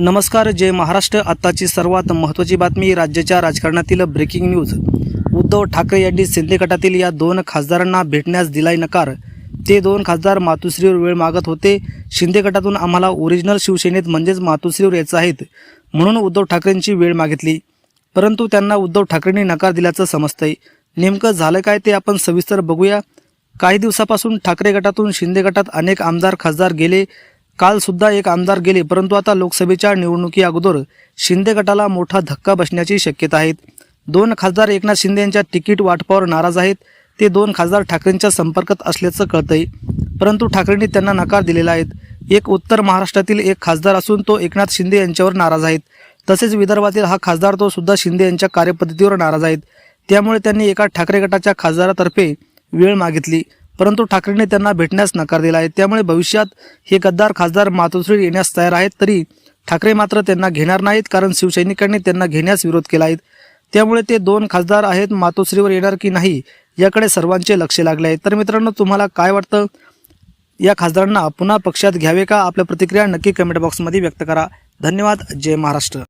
नमस्कार जय महाराष्ट्र. आत्ताची सर्वात महत्त्वाची बातमी राज्याच्या राजकारणातील ब्रेकिंग न्यूज उद्धव ठाकरे यांनी शिंदे गटातील या दोन खासदारांना भेटण्यास दिलाय नकार. ते दोन खासदार मातुश्रीवर वेळ मागत होते. शिंदे गटातून आम्हाला ओरिजिनल शिवसेनेत म्हणजेच मातुश्रीवर यायचं आहेत. म्हणून उद्धव ठाकरेंची वेळ मागितली. परंतु त्यांना उद्धव ठाकरेंनी नकार दिल्याचं समजतंय. नेमकं झालं काय ते आपण सविस्तर बघूया. काही दिवसापासून ठाकरे गटातून शिंदे गटात अनेक आमदार खासदार गेले. काल सुद्धा एक आमदार गेले परंतु आता लोकसभेच्या निवडणुकी अगोदर शिंदे गटाला मोठा धक्का बसण्याची शक्यता आहे. दोन खासदार एकनाथ शिंदे यांच्या तिकीट वाटपावर नाराज आहेत. ते दोन खासदार ठाकरेंच्या संपर्कात असल्याचं कळतंय. परंतु ठाकरेंनी त्यांना नकार दिलेला आहे. एक उत्तर महाराष्ट्रातील एक खासदार असून तो एकनाथ शिंदे यांच्यावर नाराज आहेत. तसेच विदर्भातील हा खासदार तो सुद्धा शिंदे यांच्या कार्यपद्धतीवर नाराज आहेत. त्यामुळे त्यांनी एका ठाकरे गटाच्या खासदारातर्फे वेळ मागितली. परंतु ठाकरेंनी त्यांना भेटण्यास नकार दिला आहे. त्यामुळे भविष्यात हे गद्दार खासदार मातोश्री येण्यास तयार आहेत तरी ठाकरे मात्र त्यांना घेणार नाहीत कारण शिवसैनिकांनी त्यांना घेण्यास विरोध केला आहे. त्यामुळे ते दोन खासदार आहेत मातोश्रीवर येणार की नाही याकडे सर्वांचे लक्ष लागले आहे. तर मित्रांनो तुम्हाला काय वाटतं? या खासदारांना पुन्हा पक्षात घ्यावे का? आपल्या प्रतिक्रिया नक्की कमेंट बॉक्समध्ये व्यक्त करा. धन्यवाद. जय महाराष्ट्र.